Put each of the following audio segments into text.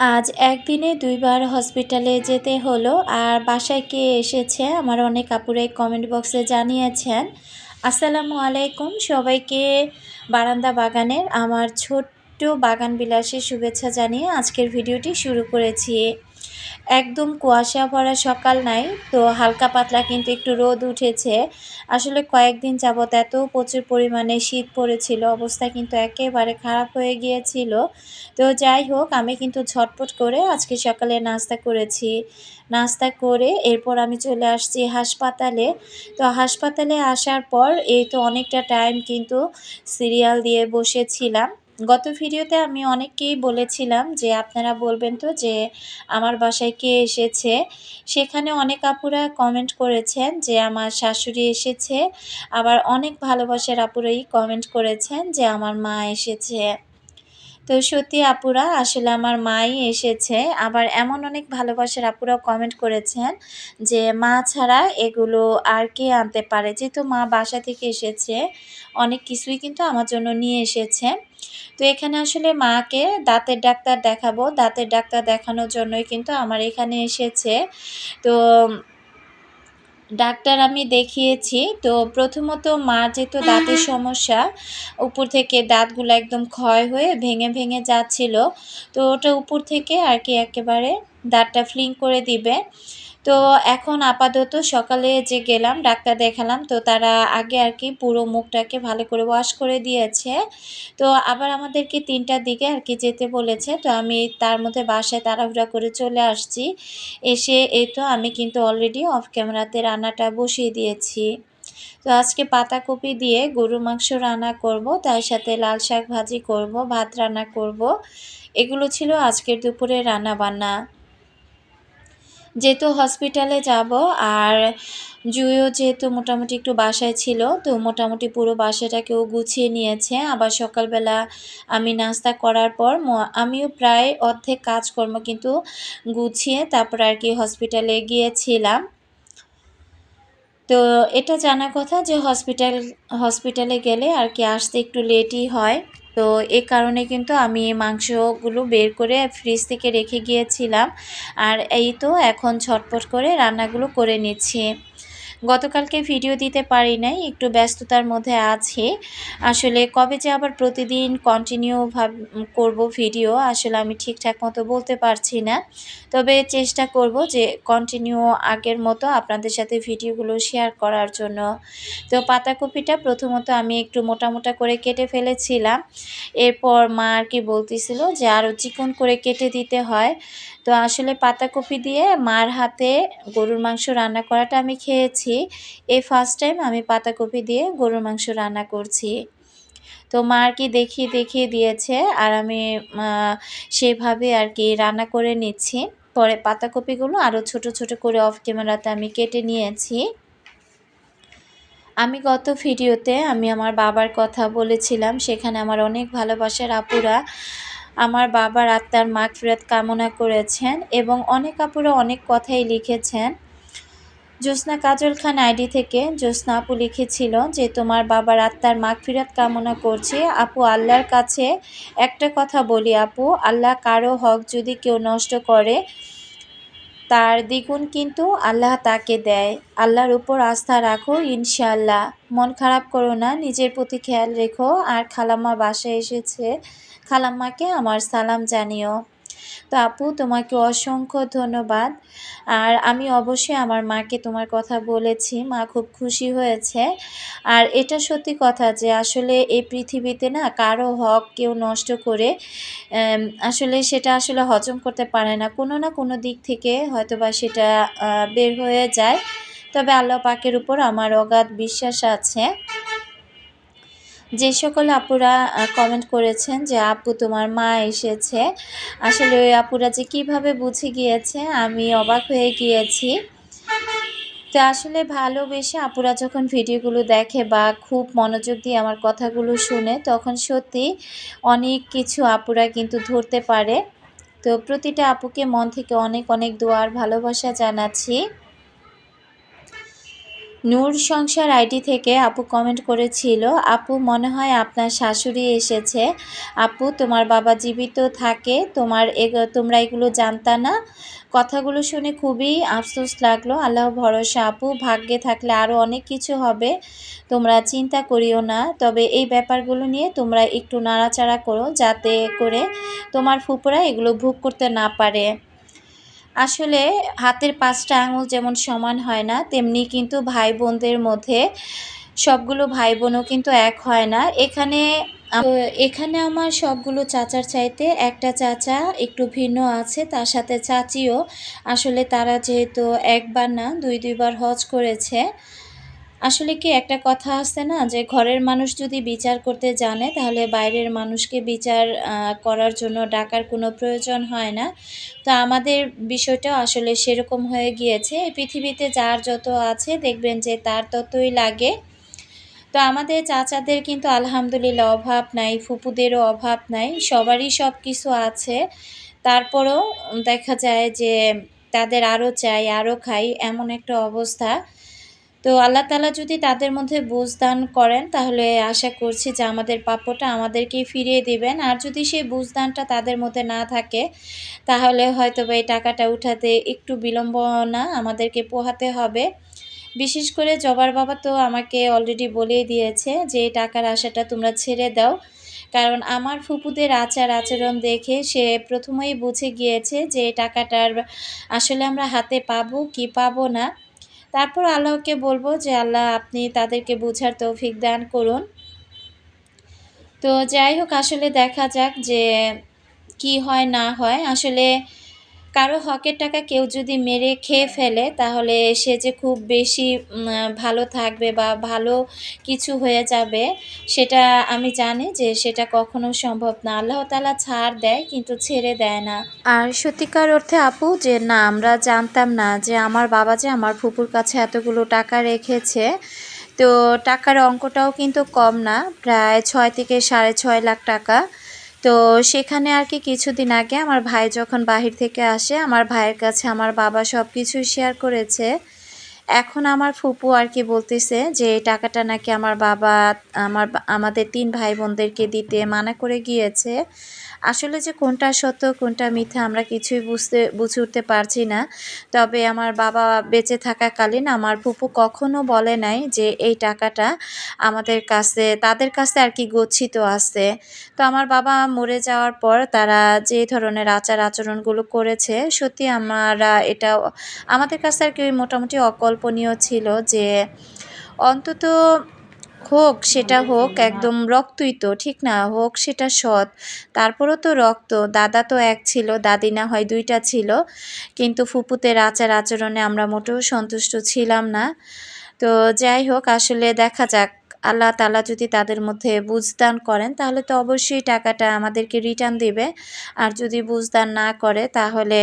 আজ একদিনে দুইবার হসপিটালে যেতে হলো। আর বাসায় কে এসেছে আমার অনেক আপুরাই কমেন্ট বক্সে জানিয়েছেন। আসসালামু আলাইকুম সবাইকে। বারান্দা বাগানের আমার ছোট্ট বাগান বিলাসের শুভেচ্ছা জানিয়ে আজকের ভিডিওটি শুরু করেছি। একদম কুয়াশা ভরা সকাল নাই, তো হালকা পাতলা কিন্তু একটু রোদ উঠেছে। আসলে কয়েকদিন যাবৎ এত প্রচুর পরিমাণে শীত পড়েছিল, অবস্থা কিন্তু একেবারে খারাপ হয়ে গিয়েছিল। তো যাই হোক, আমি কিন্তু ঝটপট করে আজকে সকালে নাস্তা করেছি। নাস্তা করে এরপর আমি চলে আসছি হাসপাতালে। তো হাসপাতালে আসার পর এই তো অনেকটা টাইম কিন্তু সিরিয়াল দিয়ে বসেছিলাম। গত ভিডিওতে আমি অনেককেই বলেছিলাম যে, আপনারা বলবেন তো যে, আমার বাসায় কে এসেছে? সেখানে অনেক আপুরা কমেন্ট করেছেন যে, আমার শাশুড়ি এসেছে। আবার অনেক ভালোবাসার আপুরাই কমেন্ট করেছেন যে, আমার মা এসেছে। তো সত্যি আপুরা, আসলে আমার মাই এসেছে। আবার এমন অনেক ভালোবাসার আপুরাও কমেন্ট করেছেন যে, মা ছাড়া এগুলো আর কে আনতে পারে? যেহেতু মা বাসা থেকে এসেছে, অনেক কিছুই কিন্তু আমার জন্য নিয়ে এসেছে। তো এখানে আসলে মাকে দাঁতের ডাক্তার দেখাবো। দাঁতের ডাক্তার দেখানোর জন্যই কিন্তু আমার এখানে এসেছে। তো, ডাক্তার আমি দেখিয়েছি। তো প্রথমত মার যেহেতু দাঁতের সমস্যা, উপর থেকে দাঁতগুলো একদম ক্ষয় হয়ে ভেঙে ভেঙে যাচ্ছিল। তো ওটা উপর থেকে আর কি একেবারে দাঁতটা ফ্লিং করে দিবে। তো এখন আপাতত সকালে যে গেলাম, ডাক্তার দেখালাম, তো তারা আগে আর কি পুরো মুখটাকে ভালো করে ওয়াশ করে দিয়েছে। তো আবার আমাদেরকে তিনটার দিকে আর কি যেতে বলেছে, তো আমি তার মধ্যে বাসায় তাড়াহুড়া করে চলে আসছি। এসে এই তো আমি কিন্তু অলরেডি অফ ক্যামেরাতে রান্নাটা বসিয়ে দিয়েছি। তো আজকে পাতাকপি দিয়ে গরু মাংস রান্না করব, তার সাথে লাল শাক ভাজি করব, ভাত রান্না করব। এগুলো ছিল আজকের দুপুরে রান্না বান্না যেহেতু হসপিটালে যাব, আর জুইও যেহেতু মোটামুটি একটু বাসায় ছিল, তো মোটামুটি পুরো বাসাটাকেও গুছিয়ে নিয়েছে। আবার সকালবেলা আমি নাস্তা করার পর আমিও প্রায় অর্ধেক কাজকর্ম কিন্তু গুছিয়ে তারপর আর কি হসপিটালে গিয়েছিলাম। তো এটা জানা কথা যে হসপিটাল হসপিটালে গেলে আর কি আসতে একটু লেটই হয়। তো এ কারণে কিন্তু আমি মাংসগুলো বের করে ফ্রিজ থেকে রেখে গিয়েছিলাম। আর এই তো এখন ছটপট করে রান্নাগুলো করে নিচ্ছি। গতকালকে ভিডিও দিতে পারি নাই, একটু ব্যস্ততার মধ্যে আছে। আসলে কবে যে আবার প্রতিদিন কন্টিনিউ ভাব, করব ভিডিও, আসলে আমি ঠিকঠাক মতো বলতে পারছি না। তবে চেষ্টা করব যে কন্টিনিউ আগের মতো আপনাদের সাথে ভিডিওগুলো শেয়ার করার জন্য। তো পাতাকপিটা প্রথমত আমি একটু মোটা মোটা করে কেটে ফেলেছিলাম। এরপর মা আর কি বলতেছিল যে আরও চিকন করে কেটে দিতে হয়। তো আসলে পাতাকপি দিয়ে মার হাতে গরুর মাংস রান্না করাটা আমি খেয়েছি। এই ফার্স্ট টাইম আমি পাতাকপি দিয়ে গরুর মাংস রান্না করছি। তো মা আর কি দেখিয়ে দেখিয়ে দিয়েছে আর আমি সেভাবে আর কি রান্না করে নিচ্ছি। পরে পাতাকপিগুলো আরও ছোট ছোট করে অফ ক্যামেরাতে আমি কেটে নিয়েছি। আমি গত ভিডিওতে আমি আমার বাবার কথা বলেছিলাম, সেখানে আমার অনেক ভালোবাসার আপুরা আমার বাবার আত্মার মাগফিরাত কামনা করেছেন এবং অনেক আপুরা অনেক কথাই লিখেছেন। জ্যোৎস্না কাজল খান আইডি থেকে জ্যোৎস্না আপু লিখেছিল যে, তোমার বাবার আত্মার মাগফিরাত কামনা করছে। আপু, আল্লাহর কাছে একটা কথা বলি আপু। আল্লাহ কারও হক যদি কেউ নষ্ট করে, তার দ্বিগুণ কিন্তু আল্লাহ তাকে দেয়। আল্লাহর উপর আস্থা রাখো ইনশাল্লাহ মন খারাপ করো না, নিজের প্রতি খেয়াল রেখো। আর খালাম্মা বাসায় এসেছে খালাম্মাকে আমার সালাম জানিও। তো আপু, তোমাকে অসংখ্য ধন্যবাদ। আর আমি অবশ্যই আমার মাকে তোমার কথা বলেছি, মা খুব খুশি হয়েছে। আর এটা সত্যি কথা যে আসলে এই পৃথিবীতে না কারও হক কেউ নষ্ট করে আসলে সেটা আসলে হজম করতে পারে না। কোনো না কোনো দিক থেকে হয়তোবা সেটা বের হয়ে যায়। তবে আল্লাহ পাকের উপর আমার অগাধ বিশ্বাস আছে। যে সকল আপুরা কমেন্ট করেছেন যে, আপু, তোমার মা এসেছে। আসলে ওই আপুরা যে কীভাবে বুঝে গিয়েছে, আমি অবাক হয়ে গিয়েছি। তো আসলে ভালোবেসে আপুরা যখন ভিডিওগুলো দেখে বা খুব মনোযোগ দিয়ে আমার কথাগুলো শুনে, তখন সত্যি অনেক কিছু আপুরা কিন্তু ধরতে পারে। তো প্রতিটা আপুকে মন থেকে অনেক অনেক দোয়ার ভালোবাসা জানাচ্ছি। নূর সংসার আইডি থেকে আপু কমেন্ট করেছিল, আপু, মনে হয় আপনার শাশুড়ি এসেছে। আপু, তোমার বাবা জীবিত থাকে, তোমার তোমরা এগুলো জানতা না? কথাগুলো শুনে খুবই আফসোস লাগল। আল্লাহ ভরসা, আপু, ভাগ্যে থাকলে আরও অনেক কিছু হবে। তোমরা চিন্তা করিও না। তবে এই ব্যাপারগুলো নিয়ে তোমরা একটু নাড়াচাড়া করো, যাতে করে তোমার ফুপুরা এগুলো ভোগ করতে না পারে। আসলে হাতের পাঁচটা আঙুল যেমন সমান হয় না, তেমনি কিন্তু ভাই বোনদের মধ্যে সবগুলো ভাই বোনও কিন্তু এক হয় না। এখানে এখানে আমার সবগুলো চাচার চাইতে একটা চাচা একটু ভিন্ন আছে, তার সাথে চাচিও। আসলে তারা যেহেতু একবার না দুই দুইবার হজ করেছে। আসলে কি একটা কথা আছে না, যে ঘরের মানুষ যদি বিচার করতে জানে, তাহলে বাইরের মানুষকে বিচার করার জন্য ডাকার কোনো প্রয়োজন হয় না। তো আমাদের বিষয়টা আসলে সেরকম হয়ে গিয়েছে। পৃথিবীতে যার যত আছে, দেখবেন যে তার ততই লাগে। তো আমাদের চাচাদের কিন্তু আলহামদুলিল্লাহ অভাব নাই, ফুপুদেরও অভাব নাই, সবারই সব কিছু আছে। তারপরও দেখা যায় যে তাদের আরও চাই, আরও খাই, এমন একটা অবস্থা। তো আল্লাহ তালা যদি তাদের মধ্যে বুঝ দান করেন, তাহলে আশা করছি যে আমাদের প্রাপ্যটা আমাদেরকেই ফিরিয়ে দিবেন। আর যদি সেই বুঝদানটা তাদের মধ্যে না থাকে, তাহলে হয়তো বা এই টাকাটা উঠাতে একটু বিলম্বনা আমাদেরকে পোহাতে হবে। বিশেষ করে জবার বাবা তো আমাকে অলরেডি বলেই দিয়েছে যে টাকার আশাটা তোমরা ছেড়ে দাও। কারণ আমার ফুপুদের আচার আচরণ দেখে সে প্রথমেই বুঝে গিয়েছে যে টাকাটার আসলে আমরা হাতে পাবো কি পাবো না। তারপর আল্লাহকে বলব যে, আল্লাহ আপনি তাদেরকে বোঝার তৌফিক দান করুন। তো যাই হোক, আসলে দেখা যাক যে কি হয়, না হয়। আসলে কারও হকের টাকা কেউ যদি মেরে খেয়ে ফেলে তাহলে সে যে খুব বেশি ভালো থাকবে বা ভালো কিছু হয়ে যাবে সেটা আমি জানি যে সেটা কখনো সম্ভব না। আল্লাহ তালা ছাড় দেয় কিন্তু ছেড়ে দেয় না। আর সত্যিকার অর্থে আপু যে না আমরা জানতাম না যে আমার বাবা যে আমার ফুপুর কাছে এতগুলো টাকা রেখেছে তো টাকার অঙ্কটাও কিন্তু কম না প্রায় ছয় থেকে সাড়ে ছয় লাখ টাকা। তো সেখানে আর কি কিছুদিন আগে আমার ভাই যখন বাহির থেকে আসে, আমার ভাইয়ের কাছে আমার বাবা সব কিছুই শেয়ার করেছে। এখন আমার ফুপু আর কি বলতেছে যে, টাকাটা নাকি আমার বাবা, আমার আমাদের তিন ভাই বোনদেরকে দিতে মানা করে গিয়েছে। আসলে যে কোনটা সত্য, কোনটা মিথ্যা আমরা কিছুই বুঝতে, বুঝে উঠতে পারছি না। তবে আমার বাবা বেঁচে থাকাকালীন আমার ফুপু কখনো বলে নাই যে, এই টাকাটা আমাদের কাছে, তাদের কাছে আর কি গচ্ছিত আছে। তো আমার বাবা মরে যাওয়ার পর তারা যে ধরনের আচার আচরণগুলো করেছে, সত্যি আমরা এটা, আমাদের কাছে আর কি মোটামুটি অকল্পনীয় ছিল যে অন্তত হোক সেটা হোক, একদম রক্তই তো, ঠিক না? হোক সেটা সৎ। তারপরও তো রক্ত। দাদা তো এক ছিল, দাদি না হয় দুইটা ছিল। কিন্তু ফুপুতের আচার আচরণে আমরা মোটেও সন্তুষ্ট ছিলাম না। তো যাই হোক, আসলে দেখা যাক। আল্লাহ তালা যদি তাদের মধ্যে বুঝদান করেন, তাহলে তো অবশ্যই টাকাটা আমাদেরকে রিটার্ন দিবে। আর যদি বুঝদান না করে, তাহলে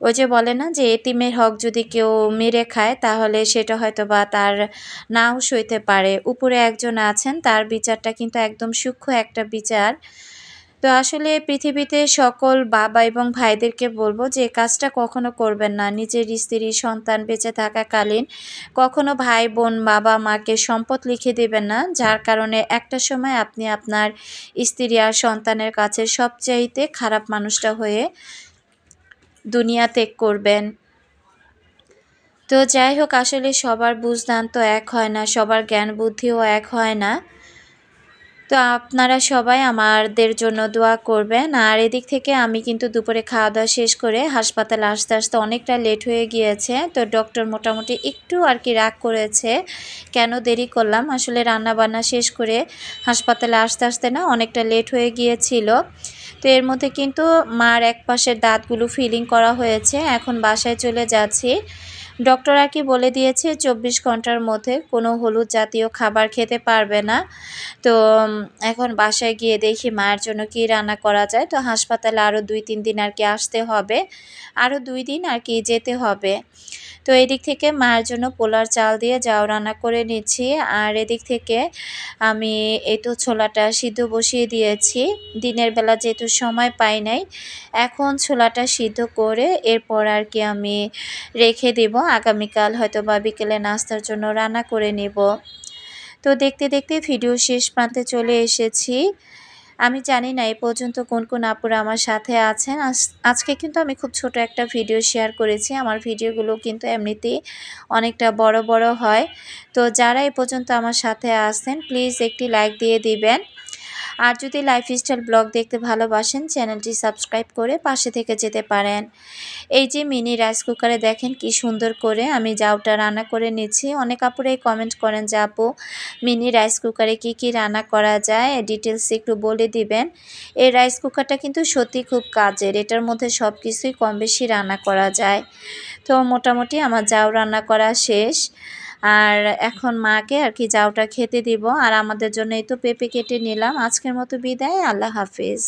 ওই যে বলে না যে এতিমের হক যদি কেউ মেরে খায়, তাহলে সেটা হয়তো বা তার নাও সইতে পারে। উপরে একজন আছেন, তার বিচারটা কিন্তু একদম সূক্ষ্ম একটা বিচার। তো আসলে পৃথিবীতে সকল বাবা এবং ভাইদেরকে বলব যে, কাজটা কখনো করবেন না। নিজের স্ত্রী, সন্তান বেঁচে থাকাকালীন কখনো ভাই, বোন, বাবা, মাকে সম্পদ লিখে দেবেন না। যার কারণে একটা সময় আপনি আপনার স্ত্রী আর সন্তানের কাছে সবচাইতে খারাপ মানুষটা হয়ে দুনিয়া ত্যাগ করবেন। তো যাই হোক, আসলে সবার বুঝদান তো এক হয় না, সবার জ্ঞান বুদ্ধিও এক হয় না। তো আপনারা সবাই আমাদের জন্য দোয়া করবেন। আর এদিক থেকে আমি কিন্তু দুপুরে খাওয়া দাওয়া শেষ করে হাসপাতালে আসতে আসতে অনেকটা লেট হয়ে গিয়েছে। তো ডক্টর মোটামুটি একটু আর কি রাগ করেছে, কেন দেরি করলাম? আসলে রান্না বান্না শেষ করে হাসপাতালে আসতে আসতে না অনেকটা লেট হয়ে গিয়েছিল। তো এর মধ্যে কিন্তু মার এক পাশের দাঁতগুলো ফিলিং করা হয়েছে। এখন বাসায় চলে যাচ্ছি। ডক্টর আর কি বলে দিয়েছে, চব্বিশ ঘণ্টার মধ্যে কোনো হলুদ জাতীয় খাবার খেতে পারবে না। তো এখন বাসায় গিয়ে দেখি মায়ের জন্য কি রান্না করা যায়। তো হাসপাতালে আরও দুই তিন দিন আর কি আসতে হবে। আরও দুই দিন আর কি যেতে হবে। তো এদিক থেকে মায়ের জন্য পোলার চাল দিয়ে যাও রান্না করে নিচ্ছি। আর এদিক থেকে আমি এই তো ছোলাটা সিদ্ধ বসিয়ে দিয়েছি। দিনের বেলা যেহেতু সময় পাই নাই, এখন ছোলাটা সিদ্ধ করে এরপর আর কি আমি রেখে দেব। আগামীকাল হয়তো বা বিকেলে নাস্তার জন্য রান্না করে নেব। তো দেখতে দেখতে ভিডিও শেষ প্রান্তে চলে এসেছি। আমি জানি না এই পর্যন্ত কোন কোন আপুরা আমার সাথে আছেন। আজকে কিন্তু আমি খুব ছোট একটা ভিডিও শেয়ার করেছি। আমার ভিডিওগুলো কিন্তু এমনিতেই অনেকটা বড় বড় হয়। তো যারা এ পর্যন্ত আমার সাথে আসছেন প্লিজ একটি লাইক দিয়ে দিবেন। আর যদি লাইফস্টাইল ব্লগ দেখতে ভালোবাসেন, চ্যানেলটি সাবস্ক্রাইব করে পাশে থেকে যেতে পারেন। এই যে মিনি রাইস কুকারে দেখেন কি সুন্দর করে আমি জাউটা রান্না করে নিচ্ছি। অনেক আপুরাই কমেন্ট করেন যে, আপু, মিনি রাইস কুকারে কি কি রান্না করা যায়? ডিটেলস একটু বলে দিবেন। এই রাইস কুকারটা কিন্তু সত্যি খুব কাজের। এটার মধ্যে সব কিছুই কম বেশি রান্না করা যায়। তো মোটামুটি আমার জাউ রান্না করা শেষ। আর এখন মাকে আর কি যাওটা খেতে দিব। আর আমাদের জন্য এই তো পেঁপে কেটে নিলাম। আজকের মতো বিদায়। আল্লাহ হাফিজ।